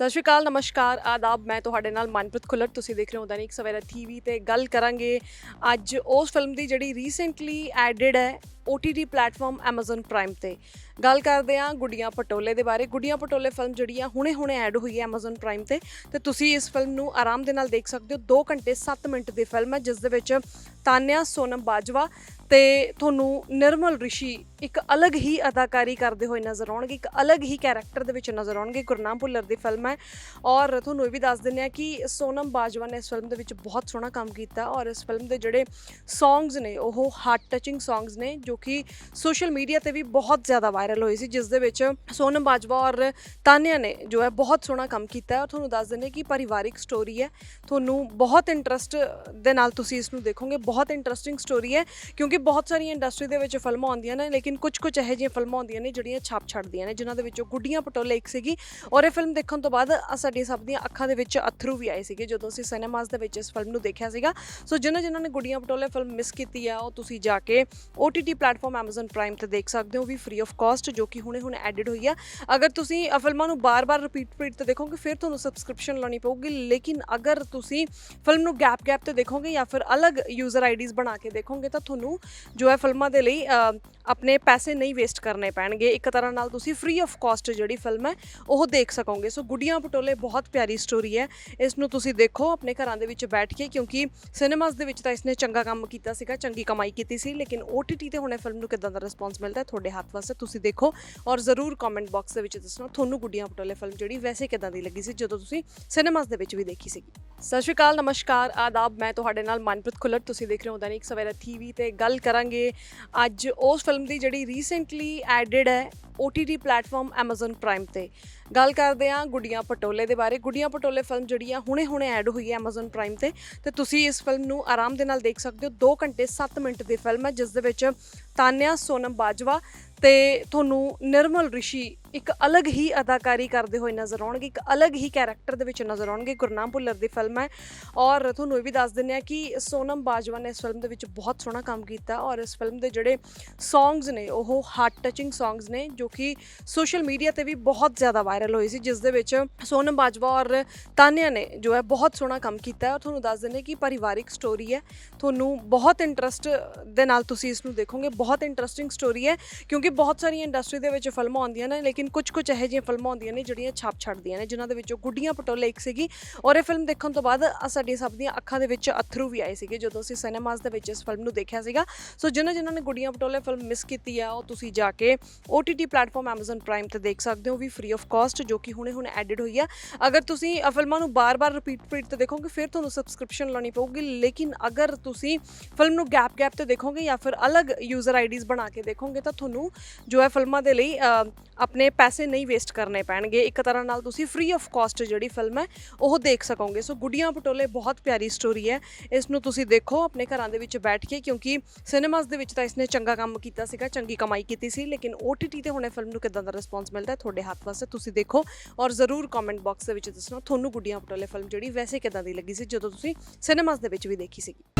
ਸਤਿ ਸ਼੍ਰੀ ਅਕਾਲ, ਨਮਸਕਾਰ, ਆਦਾਬ। ਮੈਂ ਤੁਹਾਡੇ ਨਾਲ ਮਨਪ੍ਰੀਤ ਖੁੱਲਰ। ਤੁਸੀਂ ਦੇਖ ਰਹੇ ਹੋ ਦੈਨਿਕ ਸਵੇਰਾ ਟੀਵੀ ਤੇ ਗੱਲ ਕਰਾਂਗੇ ਅੱਜ ਉਸ ਫਿਲਮ ਦੀ ਜਿਹੜੀ ਰੀਸੈਂਟਲੀ ਐਡਿਡ ਹੈ OTT ਪਲੇਟਫਾਰਮ Amazon Prime ਤੇ। ਗੱਲ ਕਰਦੇ ਹਾਂ ਗੁੱਡੀਆਂ ਪਟੋਲੇ ਦੇ ਬਾਰੇ। ਗੁੱਡੀਆਂ ਪਟੋਲੇ ਫਿਲਮ ਜਿਹੜੀ ਆ ਹੁਣੇ-ਹੁਣੇ ਐਡ ਹੋਈ ਹੈ Amazon Prime ਤੇ। ਤੇ ਤੁਸੀਂ ਇਸ ਫਿਲਮ ਨੂੰ ਆਰਾਮ ਦੇ ਨਾਲ ਦੇਖ ਸਕਦੇ ਹੋ। 2 ਘੰਟੇ 7 ਮਿੰਟ ਦੀ ਫਿਲਮ ਹੈ, ਜਿਸ ਦੇ ਵਿੱਚ ਤਾਨਿਆ, ਸੋਨਮ ਬਾਜਵਾ ਤੇ ਤੁਹਾਨੂੰ ਨਿਰਮਲ ਰਿਸ਼ੀ ਇੱਕ ਅਲੱਗ ਹੀ ਅਦਾਕਾਰੀ ਕਰਦੇ ਹੋਏ ਨਜ਼ਰ ਆਉਣਗੇ। ਇੱਕ ਅਲੱਗ ਹੀ ਕੈਰੈਕਟਰ ਦੇ ਵਿੱਚ ਨਜ਼ਰ ਆਉਣਗੇ। ਗੁਰਨਾਮ ਭੁੱਲਰ ਦੀ ਫਿਲਮ ਹੈ। ਔਰ ਤੁਹਾਨੂੰ ਇਹ ਵੀ ਦੱਸ ਦਿੰਦੇ ਆ ਕਿ ਸੋਨਮ ਬਾਜਵਾ ਨੇ ਇਸ ਫਿਲਮ ਦੇ ਵਿੱਚ ਬਹੁਤ ਸੋਹਣਾ ਕੰਮ ਕੀਤਾ। ਔਰ ਇਸ ਫਿਲਮ ਦੇ ਜਿਹੜੇ ਸੌਂਗਸ ਨੇ, ਉਹ ਹਾਰਟ ਟੱਚਿੰਗ ਸੌਂਗਸ ਨੇ, ਜੋ ਕਿ ਸੋਸ਼ਲ ਮੀਡੀਆ ਤੇ ਵੀ ਬਹੁਤ ਜ਼ਿਆਦਾ ਵਾਇਰਲ ਹੋਈ ਸੀ, ਜਿਸ ਦੇ ਵਿੱਚ ਸੋਨਮ ਬਾਜਵਾ ਔਰ ਤਾਨਿਆ ਨੇ ਜੋ ਹੈ ਬਹੁਤ ਸੋਹਣਾ ਕੰਮ ਕੀਤਾ ਹੈ ਔਰ ਤੁਹਾਨੂੰ ਦੱਸ ਦਿੰਦੇ ਕਿ ਪਰਿਵਾਰਿਕ ਸਟੋਰੀ ਹੈ। ਤੁਹਾਨੂੰ ਬਹੁਤ ਇੰਟਰਸਟ ਦੇ ਨਾਲ ਤੁਸੀਂ ਇਸ ਨੂੰ ਦੇਖੋਗੇ, ਬਹੁਤ ਇੰਟਰਸਟਿੰਗ ਸਟੋਰੀ ਹੈ, ਕਿਉਂਕਿ ਬਹੁਤ ਸਾਰੀਆਂ ਇੰਡਸਟਰੀ ਦੇ ਵਿੱਚ ਫਿਲਮਾਂ ਆਉਂਦੀਆਂ ਨੇ, ਲੇਕਿਨ ਕੁਝ ਕੁਝ ਇਹੋ ਜਿਹੀਆਂ ਫਿਲਮਾਂ ਆਉਂਦੀਆਂ ਨੇ ਜਿਹੜੀਆਂ ਛਾਪ ਛੱਡਦੀਆਂ ਨੇ, ਜਿਨ੍ਹਾਂ ਦੇ ਵਿੱਚੋਂ ਗੁੱਡੀਆਂ ਪਟੋਲੇ ਇੱਕ ਸੀਗੀ ਔਰ ਇਹ ਫਿਲਮ ਦੇਖਣ ਤੋਂ ਬਾਅਦ ਅ- ਸਾਡੀ ਸਭ ਦੀਆਂ ਅੱਖਾਂ ਦੇ ਵਿੱਚ ਅਥਰੂ ਵੀ ਆਏ ਸੀਗੇ, ਜਦੋਂ ਅਸੀਂ ਸਿਨੇਮਾਸ ਦੇ ਵਿੱਚ ਇਸ ਫਿਲਮ ਨੂੰ ਦੇਖਿਆ ਸੀਗਾ। ਸੋ ਜਿਨ੍ਹਾਂ ਜਿਨ੍ਹਾਂ ਨੇ ਗੁੱਡੀਆਂ ਪਟੋਲੇ ਫਿਲਮ ਮਿਸ ਕੀਤੀ ਆ ਉਹ ਤੁਸੀਂ ਜਾ ਕੇ OTT ਪਲੇਟਫਾਰਮ Amazon Prime ਤੇ ਦੇਖ ਸਕਦੇ ਹੋ ਵੀ ਫ੍ਰੀ ਆਫ ਕਾਸਟ ਜੋ ਕਿ ਹੁਣੇ ਹੁਣੇ ਐਡਿਡ ਹੋਈ ਆ। ਅਗਰ ਤੁਸੀਂ ਫਿਲਮਾਂ ਨੂੰ ਬਾਰ-ਬਾਰ ਰਿਪੀਟ ਰਿਪੀਟ ਤੇ ਦੇਖੋਗੇ, ਫਿਰ ਤੁਹਾਨੂੰ ਸਬਸਕ੍ਰਿਪਸ਼ਨ ਲਾਉਣੀ ਪਊਗੀ। ਲੇਕਿਨ ਅਗਰ ਤੁਸੀਂ ਫਿਲਮ ਨੂੰ ਗੈਪ ਗੈਪ ਤੇ ਦੇਖੋਗੇ ਜਾਂ ਫਿਰ ਅਲੱਗ ਯੂਜ਼ਰ ਆਈਡੀਜ਼ ਬਣਾ ਕੇ ਦੇਖੋਗੇ, ਤਾਂ ਤੁਹਾਨੂੰ ਜੋ ਹੈ ਫਿਲਮਾਂ ਦੇ ਲਈ ਆਪਣੇ ਪੈਸੇ ਨਹੀਂ ਵੇਸਟ ਕਰਨੇ ਪੈਣਗੇ। ਇੱਕ ਤਰ੍ਹਾਂ ਨਾਲ ਤੁਸੀਂ ਫ੍ਰੀ ਆਫ ਕਾਸਟ ਜਿਹੜੀ ਫਿਲਮ ਹੈ, ਉਹ ਦੇਖ ਸਕੋਗੇ। ਸੋ ਗੁੱਡੀਆਂ ਪਟੋਲੇ ਬਹੁਤ ਪਿਆਰੀ ਸਟੋਰੀ ਹੈ। ਇਸ ਨੂੰ ਤੁਸੀਂ ਦੇਖੋ, ਆਪਣੇ ਘਰਾਂ ਦੇ ਵਿੱਚ ਬੈਠ ਕੇ, ਕਿਉਂਕਿ ਸਿਨੇਮਾਸ ਦੇ ਵਿੱਚ ਤਾਂ ਇਸਨੇ ਚੰਗਾ ਕੰਮ ਕੀਤਾ ਸੀਗਾ, ਚੰਗੀ ਕਮਾਈ ਕੀਤੀ ਸੀ, ਲੇਕਿਨ OTT ਤੇ ਹੁਣ ਫਿਲਮ ਨੂੰ ਕਿਦਾਂ ਦਾ ਰਿਸਪੌਂਸ ਮਿਲਦਾ ਹੈ, ਤੁਹਾਡੇ ਹੱਥ ਵਾਸਤੇ ਤੁਸੀਂ ਦੇਖੋ ਔਰ ਜ਼ਰੂਰ ਕਮੈਂਟ ਬਾਕਸ ਦੇ ਵਿੱਚ ਦੱਸਣਾ ਤੁਹਾਨੂੰ ਗੁੱਡੀਆਂ ਪਟੋਲੇ ਫਿਲਮ ਜਿਹੜੀ ਵੈਸੇ ਕਿਦਾਂ ਦੀ ਲੱਗੀ ਸੀ, ਜਦੋਂ ਤੁਸੀਂ ਸਿਨੇਮਾਸ ਦੇ ਵਿੱਚ ਵੀ ਦੇਖੀ ਸੀਗੀ। ਸਤਿ ਸ਼੍ਰੀ ਅਕਾਲ, ਨਮਸਕਾਰ, ਆਦਾਬ, ਮੈਂ ਤੁਹਾਡੇ ਨਾਲ ਮਨਪ੍ਰੀਤ ਖੁੱਲਰ, ਤੁਸੀਂ ਦੇਖ ਰਹੇ ਹੋ ਦੈਨਿਕ ਸਵੇਰਾ ਟੀਵੀ ਤੇ ਗੱਲ ਕਰਾਂਗੇ ਅੱਜ ਉਸ ਫਿਲਮ ਦੀ ਜਿਹੜੀ ਰੀਸੈਂਟਲੀ ਐਡਿਡ ਹੈ OTT ਪਲੇਟਫਾਰਮ Amazon Prime ਤੇ। ਗੱਲ ਕਰਦੇ ਹਾਂ ਗੁੱਡੀਆਂ ਪਟੋਲੇ ਦੇ ਬਾਰੇ। ਗੁੱਡੀਆਂ ਪਟੋਲੇ ਫਿਲਮ ਜਿਹੜੀ ਆ ਹੁਣੇ-ਹੁਣੇ ਐਡ ਹੋਈ ਹੈ Amazon Prime ਤੇ। ਤੇ ਤੁਸੀਂ ਇਸ ਫਿਲਮ ਨੂੰ ਆਰਾਮ ਦੇ ਨਾਲ ਦੇਖ ਸਕਦੇ ਹੋ। 2 ਘੰਟੇ 7 ਮਿੰਟ ਦੀ ਫਿਲਮ ਹੈ, ਜਿਸ ਦੇ ਵਿੱਚ ਤਾਨਿਆ ਸੋਨਮ ਬਾਜਵਾ ਤੇ ਤੁਹਾਨੂੰ ਨਿਰਮਲ ਰਿਸ਼ੀ ਇੱਕ ਅਲੱਗ ਹੀ ਅਦਾਕਾਰੀ ਕਰਦੇ ਹੋਏ ਨਜ਼ਰ ਆਉਣਗੇ, ਇੱਕ ਅਲੱਗ ਹੀ ਕੈਰੈਕਟਰ ਦੇ ਵਿੱਚ ਨਜ਼ਰ ਆਉਣਗੇ। ਗੁਰਨਾਮ ਭੁੱਲਰ ਦੀ ਫਿਲਮ ਹੈ ਔਰ ਤੁਹਾਨੂੰ ਇਹ ਵੀ ਦੱਸ ਦਿੰਦੇ ਆ ਕਿ ਸੋਨਮ ਬਾਜਵਾ ਨੇ ਇਸ ਫਿਲਮ ਦੇ ਵਿੱਚ ਬਹੁਤ ਸੋਹਣਾ ਕੰਮ ਕੀਤਾ ਔਰ ਇਸ ਫਿਲਮ ਦੇ ਜਿਹੜੇ ਸੌਂਗਸ ਨੇ, ਉਹ ਹਾਰਟ ਟਚਿੰਗ ਸੌਂਗਸ ਨੇ, ਜੋ ਕਿ ਸੋਸ਼ਲ ਮੀਡੀਆ ਤੇ ਵੀ ਬਹੁਤ ਜ਼ਿਆਦਾ ਵਾਇਰਲ ਹੋਏ ਸੀ, ਜਿਸ ਦੇ ਵਿੱਚ ਸੋਨਮ ਬਾਜਵਾ ਔਰ ਤਾਨਿਆ ਨੇ ਜੋ ਹੈ ਬਹੁਤ ਸੋਹਣਾ ਕੰਮ ਕੀਤਾ ਹੈ। ਔਰ ਤੁਹਾਨੂੰ ਦੱਸ ਦਿੰਦੇ ਕਿ ਪਰਿਵਾਰਿਕ ਸਟੋਰੀ ਹੈ। ਤੁਹਾਨੂੰ ਬਹੁਤ ਇੰਟਰਸਟ ਦੇ ਨਾਲ ਤੁਸੀਂ ਇਸ ਨੂੰ ਦੇਖੋਗੇ। ਬਹੁਤ ਇੰਟਰਸਟਿੰਗ ਸਟੋਰੀ ਹੈ ਕਿਉਂਕਿ ਬਹੁਤ ਸਾਰੀਆਂ ਇੰਡਸਟਰੀ ਦੇ ਵਿੱਚ ਫਿਲਮਾਂ ਆਉਂਦੀਆਂ ਨੇ, ਲੇਕਿਨ ਲੇਕਿਨ ਕੁਝ ਕੁਝ ਇਹੋ ਜਿਹੀਆਂ ਫਿਲਮਾਂ ਹੁੰਦੀਆਂ ਨੇ ਜਿਹੜੀਆਂ ਛਾਪ ਛੱਡਦੀਆਂ ਨੇ, ਜਿਨ੍ਹਾਂ ਦੇ ਵਿੱਚੋਂ ਗੁੱਡੀਆਂ ਪਟੋਲੇ ਇੱਕ ਸੀਗੀ ਔਰ ਇਹ ਫਿਲਮ ਦੇਖਣ ਤੋਂ ਬਾਅਦ ਅ- ਸਾਡੀ ਸਭ ਦੀਆਂ ਅੱਖਾਂ ਦੇ ਵਿੱਚ ਅਥਰੂ ਵੀ ਆਏ ਸੀਗੇ ਜਦੋਂ ਅਸੀਂ ਸਿਨੇਮਾਸ ਦੇ ਵਿੱਚ ਇਸ ਫਿਲਮ ਨੂੰ ਦੇਖਿਆ ਸੀਗਾ। ਸੋ ਜਿਨ੍ਹਾਂ ਜਿਨ੍ਹਾਂ ਨੇ ਗੁੱਡੀਆਂ ਪਟੋਲੇ ਫਿਲਮ ਮਿਸ ਕੀਤੀ ਆ, ਉਹ ਤੁਸੀਂ ਜਾ ਕੇ OTT ਪਲੇਟਫਾਰਮ Amazon Prime ਤੇ ਦੇਖ ਸਕਦੇ ਹੋ ਵੀ ਫ੍ਰੀ ਆਫ ਕਾਸਟ ਜੋ ਕਿ ਹੁਣੇ ਹੁਣੇ ਐਡਿਡ ਹੋਈ ਆ। ਅਗਰ ਤੁਸੀਂ ਫਿਲਮਾਂ ਨੂੰ ਬਾਰ-ਬਾਰ ਰਿਪੀਟ ਰਿਪੀਟ ਤੇ ਦੇਖੋਗੇ, ਫਿਰ ਤੁਹਾਨੂੰ ਸਬਸਕ੍ਰਿਪਸ਼ਨ ਲਾਉਣੀ ਪਊਗੀ, ਲੇਕਿਨ ਅਗਰ ਤੁਸੀਂ ਫਿਲਮ ਨੂੰ ਗੈਪ ਗੈਪ ਤੇ ਦੇਖੋਗੇ ਜਾਂ ਫਿਰ ਅਲੱਗ ਯੂਜ਼ਰ ਆਈਡੀਜ਼ ਬਣਾ ਕੇ ਦੇਖੋਗੇ, ਤਾਂ ਤੁਹਾਨੂੰ ਜੋ ਹੈ ਫਿਲਮਾਂ ਦੇ ਲਈ ਆਪਣੇ ਪੈਸੇ ਨਹੀਂ ਵੇਸਟ ਕਰਨੇ ਪੈਣਗੇ। ਇੱਕ ਤਰ੍ਹਾਂ ਨਾਲ ਤੁਸੀਂ ਫ੍ਰੀ ਆਫ ਕਾਸਟ ਜਿਹੜੀ ਫਿਲਮ ਹੈ, ਉਹ ਦੇਖ ਸਕੋਗੇ। ਸੋ ਗੁੱਡੀਆਂ ਪਟੋਲੇ ਬਹੁਤ ਪਿਆਰੀ ਸਟੋਰੀ ਹੈ। ਇਸ ਨੂੰ ਤੁਸੀਂ ਦੇਖੋ, ਆਪਣੇ ਘਰਾਂ ਦੇ ਵਿੱਚ ਬੈਠ ਕੇ, ਕਿਉਂਕਿ ਸਿਨੇਮਾਸ ਦੇ ਵਿੱਚ ਤਾਂ ਇਸਨੇ ਚੰਗਾ ਕੰਮ ਕੀਤਾ ਸੀਗਾ, ਚੰਗੀ ਕਮਾਈ ਕੀਤੀ ਸੀ, ਲੇਕਿਨ OTT ਤੇ ਹੁਣੇ ਫਿਲਮ ਨੂੰ ਕਿਦਾਂ ਦਾ ਰਿਸਪੌਂਸ ਮਿਲਦਾ ਤੁਹਾਡੇ ਹੱਥ ਵਾਸਤੇ ਤੁਸੀਂ ਦੇਖੋ। ਔਰ ਜ਼ਰੂਰ ਕਮੈਂਟ ਬਾਕਸ ਦੇ ਵਿੱਚ ਦੱਸਣਾ, ਤੁਹਾਨੂੰ ਗੁੱਡੀਆਂ ਪਟੋਲੇ ਫਿਲਮ ਜਿਹੜੀ ਵੈਸੇ ਕਿਦਾਂ ਦੀ ਲੱਗੀ ਸੀ, ਜਦੋਂ ਤੁਸੀਂ ਸਿਨੇਮਾਸ ਦੇ ਵਿੱਚ ਵੀ ਦੇਖੀ ਸੀਗੀ।